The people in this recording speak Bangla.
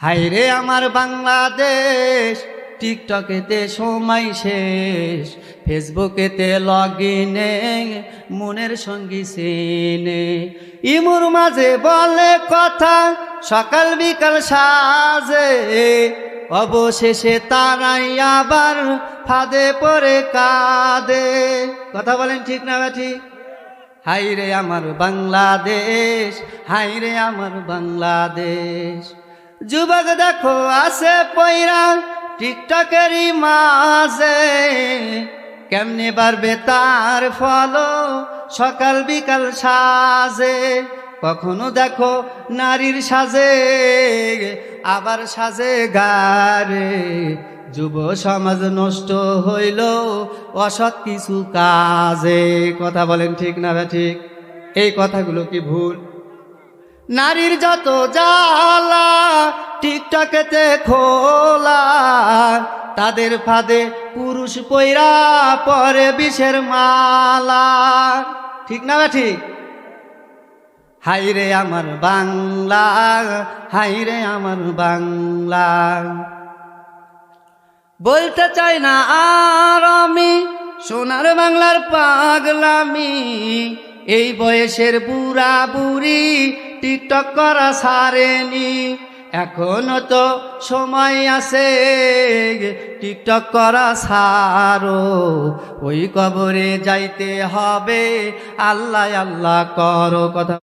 হাইরে আমার বাংলাদেশ, টিকটকেতে সময় শেষ, ফেসবুকেতে লগ ইনে মনের সঙ্গী সিনে ইমুর মাঝে বলে কথা, সকাল বিকাল সাজে, অবশেষে তারাই আবার ফাঁদে পরে কাঁদে। কথা বলেন ঠিক না ঠিক হাইরে আমার বাংলাদেশ হাইরে আমার বাংলাদেশ। যুবক দেখো, আছে পয়রা টিকটকেরই মাঝে। কেমনে বাড়বে তার ফল সকাল বিকাল সাজে। কখনো দেখো নারীর সাজে, আবার সাজে গারে যুব সমাজ নষ্ট হইল, অসৎ কিছু কাজে। কথা বলেন ঠিক না ঠিক? এই কথাগুলো কি ভুল? নারীর যত জ্বালা টিকটকেতে খোলা, তাদের ফাঁদে পুরুষ পৈরা পরে বিষের মালা। ঠিক না বা ঠিক হাই রে আমার বাংলা হাই রে আমার বাংলা। বলতে চাই না আর আমি, সোনার বাংলার পাগলামি। এই বয়সের বুড়া বুড়ি টিকটক করা সারেনি। এখনও তো সময় আছে। টিকটক করা সারো, ওই কবরে যাইতে হবে। আল্লাহ আল্লাহ করো কথা।